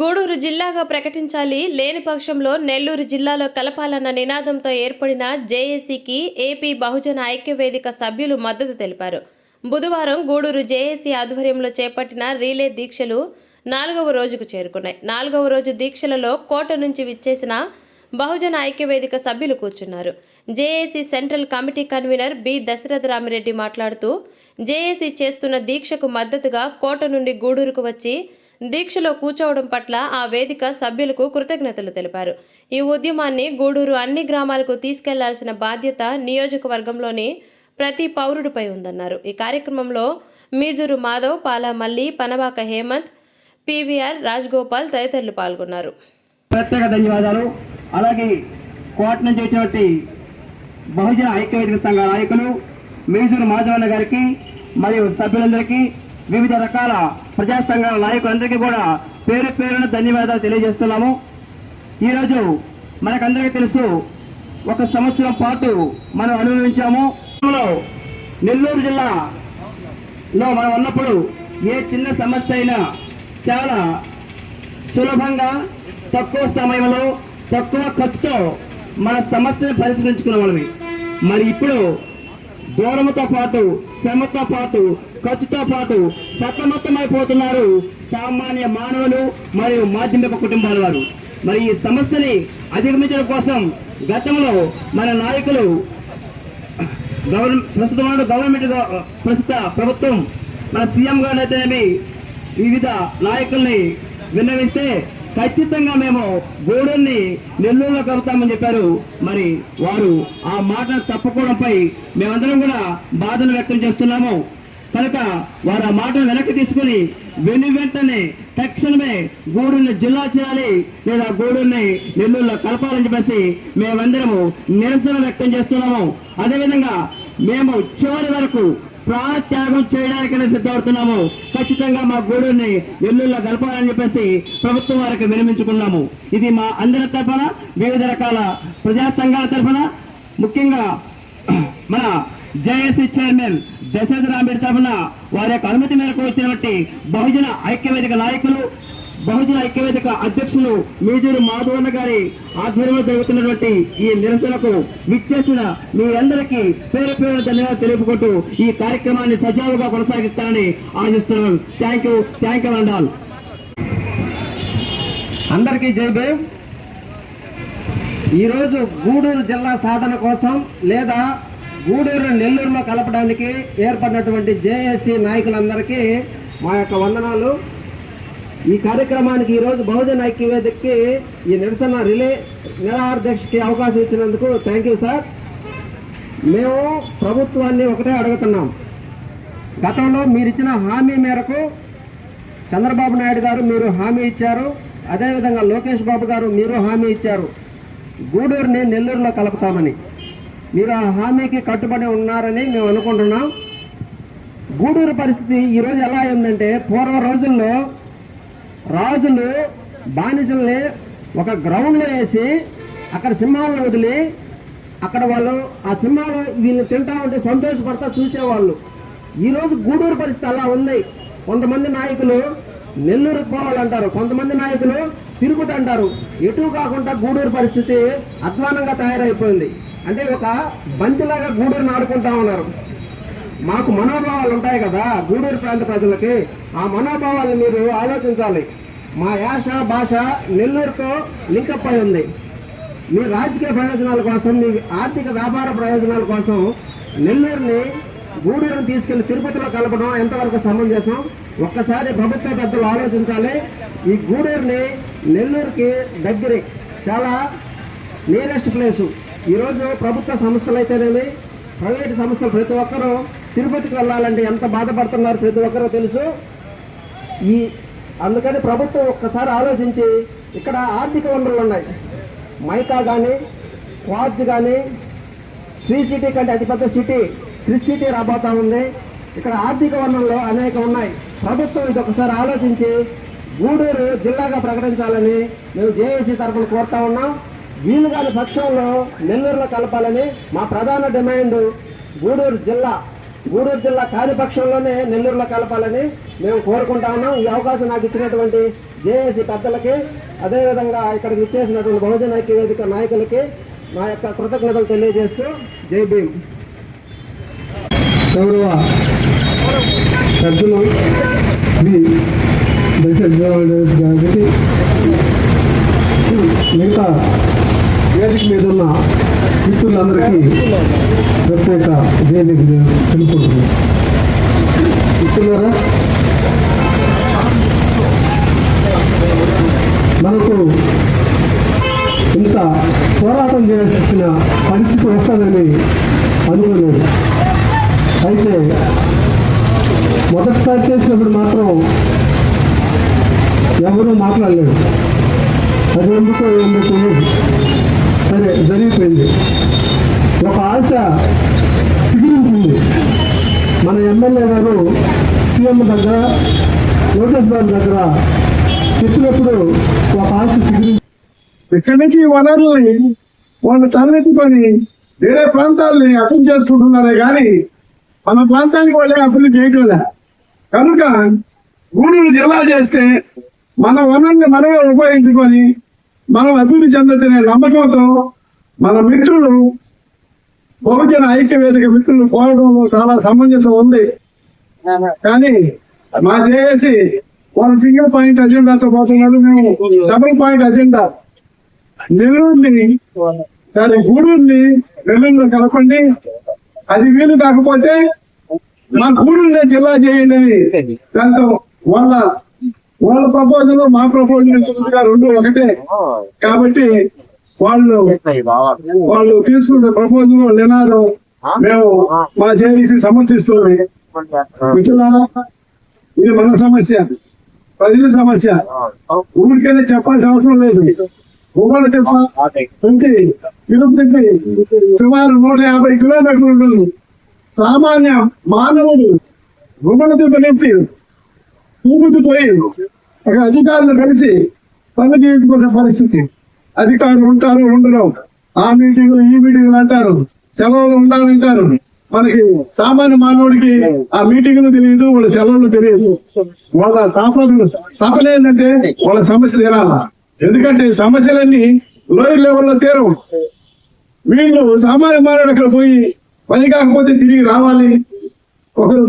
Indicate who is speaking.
Speaker 1: గూడూరు జిల్లాగా ప్రకటించాలి. లేని పక్షంలో నెల్లూరు జిల్లాలో కలపాలన్న నినాదంతో ఏర్పడిన జేఏసీకి ఏపీ బహుజన ఐక్యవేదిక సభ్యులు మద్దతు తెలిపారు. బుధవారం గూడూరు జేఏసీ ఆధ్వర్యంలో చేపట్టిన రీలే దీక్షలు నాలుగవ రోజుకు చేరుకున్నాయి. నాలుగవ రోజు దీక్షలలో కోట నుంచి విచ్చేసిన బహుజన ఐక్యవేదిక సభ్యులు కూర్చున్నారు. JAC central committee convener B. Dasaratha Ramireddy మాట్లాడుతూ జేఏసీ చేస్తున్న దీక్షకు మద్దతుగా కోట నుండి గూడూరుకు వచ్చి దీక్షలో కూర్చోవడం పట్ల ఆ వేదిక సభ్యులకు కృతజ్ఞతలు తెలిపారు. ఈ ఉద్యమాన్ని గూడూరు అన్ని గ్రామాలకు తీసుకెళ్ళాల్సిన బాధ్యత నియోజకవర్గంలోని ప్రతి పౌరుడిపై ఉందన్నారు. ఈ కార్యక్రమంలో మీజూరు మాధవ్ పాలామల్లి పనబాక హేమంత్ పీవీఆర్ రాజ్గోపాల్ తదితరులు పాల్గొన్నారు.
Speaker 2: ప్రత్యేక ధన్యవాదాలు. అలాగే కోట నుంచి వచ్చినటువంటి బహుజన ఐక్యవేదిక సంఘ నాయకులు మేజూరు మాధవన్న గారికి మరియు సభ్యులందరికీ వివిధ రకాల ప్రజా సంఘాల నాయకులందరికీ కూడా పేరు పేరున ధన్యవాదాలు తెలియజేస్తున్నాము. ఈరోజు మనకందరికీ తెలుసు ఒక సంవత్సరం పాటు మనం అనుభవించాము. నెల్లూరు జిల్లాలో మనం ఉన్నప్పుడు ఏ చిన్న సమస్య అయినా చాలా సులభంగా తక్కువ సమయంలో తక్కువ ఖర్చుతో మన సమస్యను పరిష్కరించుకునే వాళ్ళవి మరి ఇప్పుడు దూరంతో పాటు శ్రమతో పాటు ఖర్చుతో పాటు సతమతమైపోతున్నారు సామాన్య మానవులు మరియు మాధ్యమిక కుటుంబాల వారు. మరి ఈ సమస్యని అధిగమించడం కోసం గతంలో మన నాయకులు గవర్నమెంట్ ప్రస్తుతం గవర్నమెంట్ ప్రస్తుత ప్రభుత్వం మన సీఎం గారు అయితేనేమి వివిధ నాయకుల్ని విన్నవిస్తే ఖచ్చితంగా మేము గూడూరుని నెల్లూరులో కలుపుతామని చెప్పారు. మరి వారు ఆ మాట తప్పుకోవడంపై మేమందరం కూడా బాధను వ్యక్తం చేస్తున్నాము. కనుక వారు ఆ మాటను వెనక్కి తీసుకుని వెను వెంటనే తక్షణమే గూడూరుని జిల్లా చేయాలి లేదా గూడూరుని నెల్లూరులో కలపాలని చెప్పేసి మేమందరము నిరసన వ్యక్తం చేస్తున్నాము. అదేవిధంగా మేము చివరి వరకు ప్రాణత్యాగం చేయడానికైనా సిద్ధపడుతున్నాము. ఖచ్చితంగా మా గూడూరుని నెల్లూరులో కలపాలని చెప్పేసి ప్రభుత్వం వారికి వినిపించుకున్నాము ఇది మా అందరి తరఫున వివిధ రకాల ప్రజా సంఘాల తరఫున ముఖ్యంగా మన జేఏసీ చైర్మన్ దశరథ రాంబీర్ తరఫున వారి యొక్క అనుమతి మేరకు వచ్చినటువంటి బహుజన ఐక్యవేదిక నాయకులు బహుజన ఐక్యవేదిక అధ్యక్షులు మేజూరు మాధవన్న గారి ఆధ్వర్యంలో జరుగుతున్నటువంటి ఈ నిరసనకు విచ్చేసిన మీ అందరికీ పేరు పేరు ధన్యవాదాలు తెలుపుకుంటూ ఈ కార్యక్రమాన్ని సజావుగా కొనసాగిస్తానని ఆశిస్తున్నాను. థ్యాంక్ యూ థ్యాంక్ యూ అండాల్ అందరికీ జై భీమ్. ఈరోజు గూడూరు జిల్లా సాధన కోసం లేదా గూడూరు నెల్లూరులో కలపడానికి ఏర్పడినటువంటి జేఏసీ నాయకులందరికీ మా యొక్క వందనాలు. ఈ కార్యక్రమానికి ఈరోజు బహుజన ఐక్యవేదికకి ఈ నిరసన రిలే నిరాధ్యక్షకి అవకాశం ఇచ్చినందుకు థ్యాంక్ యూ సార్. మేము ప్రభుత్వాన్ని ఒకటే అడుగుతున్నాం. గతంలో మీరు ఇచ్చిన హామీ మేరకు చంద్రబాబు నాయుడు గారు మీరు హామీ ఇచ్చారు. అదేవిధంగా లోకేష్ బాబు గారు మీరు హామీ ఇచ్చారు. గూడూరుని నెల్లూరులో కలుపుతామని. మీరు ఆ హామీకి కట్టుబడి ఉన్నారని మేము అనుకుంటున్నాం. గూడూరు పరిస్థితి ఈరోజు ఎలా అయిందంటే పూర్వ రోజుల్లో రాజులు బానిసల్ని ఒక గ్రౌండ్లో వేసి అక్కడ సింహాలను వదిలి అక్కడ వాళ్ళు ఆ సింహాలు వీళ్ళు తింటా ఉంటే సంతోషపడతా చూసేవాళ్ళు. ఈరోజు గూడూరు పరిస్థితి అలా ఉంది. కొంతమంది నాయకులు నెల్లూరుకు పోవాలంటారు కొంతమంది నాయకులు తిరుగుతంటారు అంటారు. ఎటు కాకుండా గూడూరు పరిస్థితి అధ్వానంగా తయారైపోయింది. అంటే ఒక బంతిలాగా గూడూరుని ఆడుకుంటా ఉన్నారు. మాకు మనోభావాలు ఉంటాయి కదా గూడూరు ప్రాంత ప్రజలకి. ఆ మనోభావాలను మీరు ఆలోచించాలి. మా యాస భాష నెల్లూరుతో లింకప్ అయి ఉంది. మీ రాజకీయ ప్రయోజనాల కోసం మీ ఆర్థిక వ్యాపార ప్రయోజనాల కోసం నెల్లూరుని గూడూరుని తీసుకెళ్ళి తిరుపతిలో కలపడం ఎంతవరకు సమంజసం? ఒక్కసారి ప్రభుత్వ పెద్దలు ఆలోచించాలి. ఈ గూడూరుని నెల్లూరుకి దగ్గరే. చాలా నియరెస్ట్ ప్లేసు ఈరోజు ప్రభుత్వ సంస్థలు అయితేనేమి ప్రైవేట్ సంస్థలు ప్రతి ఒక్కరూ తిరుపతికి వెళ్ళాలంటే ఎంత బాధపడుతున్నారు ప్రతి ఒక్కరూ తెలుసు. ఈ అందుకని ప్రభుత్వం ఒక్కసారి ఆలోచించి ఇక్కడ ఆర్థిక వనరులు ఉన్నాయి. మైకా కానీ క్వాజ్ కానీ శ్రీ సిటీ కంటే అతిపెద్ద సిటీ క్రిస్ సిటీ రాబోతా ఉంది. ఇక్కడ ఆర్థిక వనరులు అనేక ఉన్నాయి. ప్రభుత్వం ఇది ఒకసారి ఆలోచించి గూడూరు జిల్లాగా ప్రకటించాలని మేము జేఏసీ తరఫున కోరుతా ఉన్నాం. వీలు కాని పక్షంలో నెల్లూరులో కలపాలని మా ప్రధాన డిమాండ్ గూడూరు జిల్లా గూడూరు జిల్లా కార్యపక్షంలోనే నెల్లూరులో కలపాలని మేము కోరుకుంటా ఉన్నాం. ఈ అవకాశం నాకు ఇచ్చినటువంటి జేఏసీ పెద్దలకి అదేవిధంగా ఇక్కడికి ఇచ్చేసినటువంటి బహుజన ఐక్యవేదిక నాయకులకి నా యొక్క కృతజ్ఞతలు తెలియజేస్తూ జై భీమ్.
Speaker 3: గౌరవ సభ్యులు శ్రీ దశ గారికి మిగతా వేదిక మీద ఉన్న మిత్రులందరికీ ప్రత్యేక జైలు తెలుపుకుంటున్నాను. మిత్రులారా మనకు ఇంత పోరాటం చేయాల్సిన పరిస్థితి వస్తుందని అనుకోలేదు. అయితే మొదటిసారి చేసినప్పుడు మాత్రం ఎవరూ మాట్లాడలేదు. అది ఎందుకో ఎందుకు జరిగిపోయింది ఒక ఆశ సిగిలించింది. మన ఎమ్మెల్యే గారు సీఎం దగ్గర లోకేష్ బాబు దగ్గర చెప్పినప్పుడు ఒక ఆశ సిగిలించి
Speaker 4: ఇక్కడి నుంచి వనరుల్ని వాళ్ళు తరలించుకొని వేరే ప్రాంతాలని అర్థం చేసుకుంటున్నారే కానీ మన ప్రాంతానికి వాళ్ళే అభివృద్ధి చేయట్లే కనుక గూడూరు జిల్లా చేస్తే మన వనరుల్ని మనమే ఉపయోగించుకొని మనం అభివృద్ధి చెందొచ్చనే నమ్మకంతో మన మిత్రులు బహుజన ఐక్య వేదిక మిత్రులు కోరడంలో చాలా సమంజసం ఉంది. కానీ మా చేసి వాళ్ళు సింగిల్ పాయింట్ అజెండాతో పోతున్నారు మేము డబుల్ పాయింట్ అజెండా. నెల్లూరుని సరే గూడూరుని నెల్లూరులో కలపండి. అది వీలు కాకపోతే మా గూడూరునే జిల్లా చేయండి అని దాంతో వాళ్ళ వాళ్ళ ప్రపోజల్ మా ప్రపోజల్ రెండు ఒకటే. కాబట్టి వాళ్ళు వాళ్ళు తీసుకున్న ప్రపోజల్ నినాదం. మేము మా జేడీసీ సమర్థిస్తుంది. ఇది మన సమస్య. ప్రజల సమస్య. ఊరికైనా చెప్పాల్సిన అవసరం లేదు. ఉమ్మడి చెప్ప నుంచి తిరుపతికి సుమారు నూట యాభై కిలోమీటర్లు ఉంటుంది. సామాన్య మానవుడు ఉమ్మడి తిప్ప నుంచి పోయి ఒక అధికారులు కలిసి పని చేయించుకునే పరిస్థితి. అధికారులు ఉంటారు ఉండరు. ఆ మీటింగ్లు ఈ మీటింగ్లు అంటారు. సెలవులు ఉండాలంటారు మనకి సామాన్య మానవుడికి ఆ మీటింగ్లు తెలియదు వాళ్ళ సెలవులు తెలియదు. వాళ్ళ తాపలు తాపన ఏంటంటే వాళ్ళ సమస్యలు తినాలా ఎందుకంటే సమస్యలన్నీ లోయర్ లెవెల్లో తీరవు. వీళ్ళు సామాన్య మానవుడు అక్కడ పోయి పని కాకపోతే తిరిగి రావాలి. ఒకరు